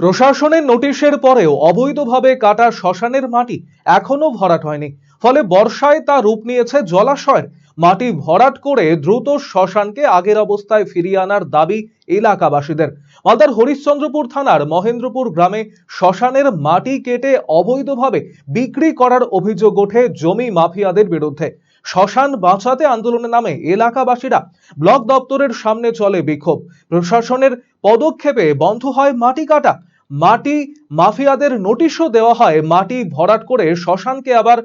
প্রশাসনের নোটিশের পরেও অবৈধভাবে কাটা শ্মশানের মাটি এখনও ভরাট হয়নি। ফলে বর্ষায় তা রূপ নিয়েছে জলাশয়ের। মাটি ভরাট করে দ্রুত শ্মশানকে আগের অবস্থায় ফিরিয়ে আনার দাবি এলাকাবাসীদের। মালদার হরিশ্চন্দ্রপুর থানার মহেন্দ্রপুর গ্রামে শ্মশানের মাটি কেটে অবৈধভাবে বিক্রি করার অভিযোগ ওঠে জমি মাফিয়াদের বিরুদ্ধে। শ্মশান বাঁচাতে আন্দোলনে নামে এলাকাবাসীরা ব্লক দপ্তরের সামনে চলে বিক্ষোভ। প্রশাসনের পদক্ষেপে বন্ধ হয় মাটি কাটা। মাটি মাফিয়াদের নোটিশও দেওয়া হয় মাটি ভরাট করে শ্মশানকে আবার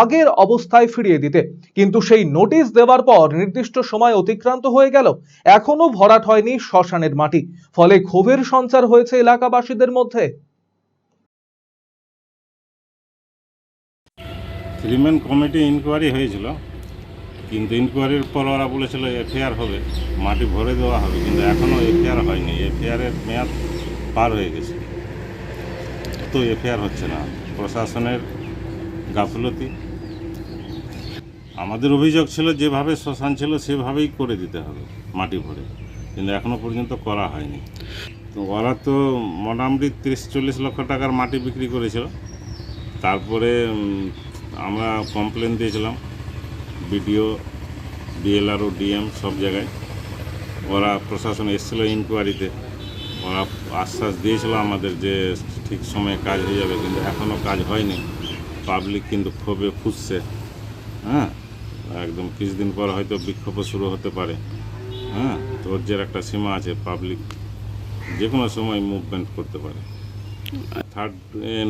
আগের অবস্থায় ফিরিয়ে দিতে। কিন্তু সেই নোটিশ দেওয়ার পর নির্দিষ্ট সময় অতিক্রান্ত হয়ে গেল। এখনও ভরাট হয়নি শ্মশানের মাটি। ফলে ক্ষোভের সঞ্চার হয়েছে এলাকাবাসীদের মধ্যে। থ্রিম্যান কমিটি ইনকোয়ারি হয়েছিল। কিন্তু ইনকোয়ারির পর ওরা বলেছিল এফআইআর হবে, মাটি ভরে দেওয়া হবে, কিন্তু এখনও এফআইআর হয়নি। এফআইআরের মেয়াদ পার হয়ে গেছে। তো এফআইআর হচ্ছে না। প্রশাসনের গাফলতি। আমাদের অভিযোগ ছিল যেভাবে শ্মশান ছিল, সেভাবেই করে দিতে হবে মাটি ভরে। কিন্তু এখনও পর্যন্ত করা হয়নি। তো ওরা তো মোটামুটি তিরিশ, চল্লিশ লক্ষ টাকার মাটি বিক্রি করেছিল। তারপরে আমরা কমপ্লেন দিয়েছিলাম। বিডিও ডিএলআরও ডিএম সব জায়গায়। ওরা প্রশাসন এসেছিল ইনকোয়ারিতে ওরা আশ্বাস দিয়েছিল আমাদের যে ঠিক সময়ে কাজ হয়ে যাবে, কিন্তু এখনও কাজ হয়নি। পাবলিক কিন্তু ক্ষোভে ফুসছে। হ্যাঁ? একদম কিছুদিন পর হয়তো বিক্ষোভ শুরু হতে পারে। হ্যাঁ? ধৈর্যের একটা সীমা আছে পাবলিক যে কোনো সময় মুভমেন্ট করতে পারে। থার্ড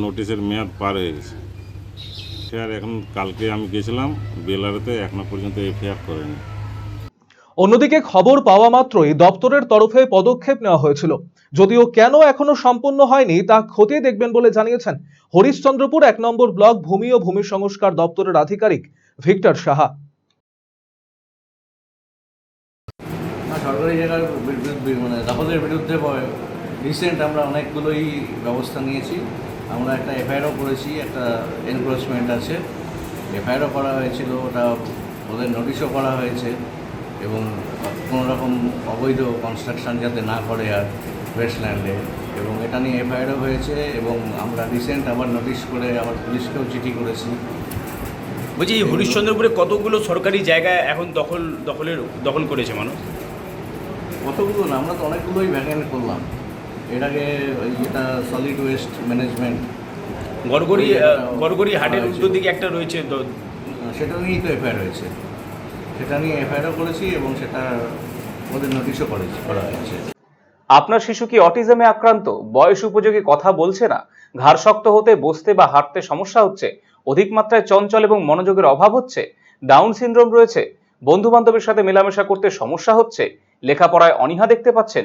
নোটিশের মেয়াদ পার হয়ে গেছে। এফআইআর এখন কালকে আমি গেছিলাম বেলারেতে এখনও পর্যন্ত এফআইআর করেনি। অন্যদিকে খবর পাওয়া মাত্রই দপ্তরের তরফে পদক্ষেপ নেওয়া হয়েছিল। যদিও কেন এখনও সম্পূর্ণ হয়নি তা খতিয়ে দেখবেন বলে জানিয়েছেন হরিশ্চন্দ্রপুর এক নম্বর ব্লক ভূমি ও ভূমি সংস্কার দপ্তরের আধিকারিক ভিক্টর সাহা। সরকারি জায়গার বিরুদ্ধে মানে দখলের বিরুদ্ধে রিসেন্ট আমরা অনেকগুলোই ব্যবস্থা নিয়েছি। আমরা একটা এফআইআরও করেছি একটা এনক্রোচমেন্ট আছে। এফআইআরও করা হয়েছিল ওটা ওদের নোটিশও করা হয়েছে এবং কোনো রকম অবৈধ কনস্ট্রাকশন যাতে না করে আর ওয়েস্টল্যান্ডে এবং এটা নিয়ে এফআইআরও হয়েছে এবং আমরা রিসেন্ট আবার নোটিশ করে আবার পুলিশকেও চিঠি করেছি। বলছি এই হরিশ্চন্দ্রপুরে কতগুলো সরকারি জায়গা এখন দখল দখলের দখল করেছে মানুষ? কতগুলো না আমরা তো অনেকগুলোই ভ্যাকেন্ট করলাম। এর আগে সলিড ওয়েস্ট ম্যানেজমেন্ট গড়গড়ি গড়গড়ি হাটের উত্তর দিকে একটা রয়েছে সেটা নিয়েই তো এফআইআর হয়েছে। সেটা নিয়ে এফআইআরও করেছি এবং সেটা ওদের নোটিশও করেছি করা হয়েছে। আপনার শিশু কি অটিজমে আক্রান্ত? বয়স উপযোগী কথা বলছে না? ঘাড় শক্ত হতে বসতে বা হাঁটতে সমস্যা হচ্ছে? অধিক মাত্রায় চঞ্চল এবং মনোযোগের অভাব হচ্ছে? ডাউন সিনড্রোম রয়েছে? বন্ধু বান্ধবের সাথে মেলামেশা করতে সমস্যা হচ্ছে? লেখাপড়ায় অনীহা দেখতে পাচ্ছেন?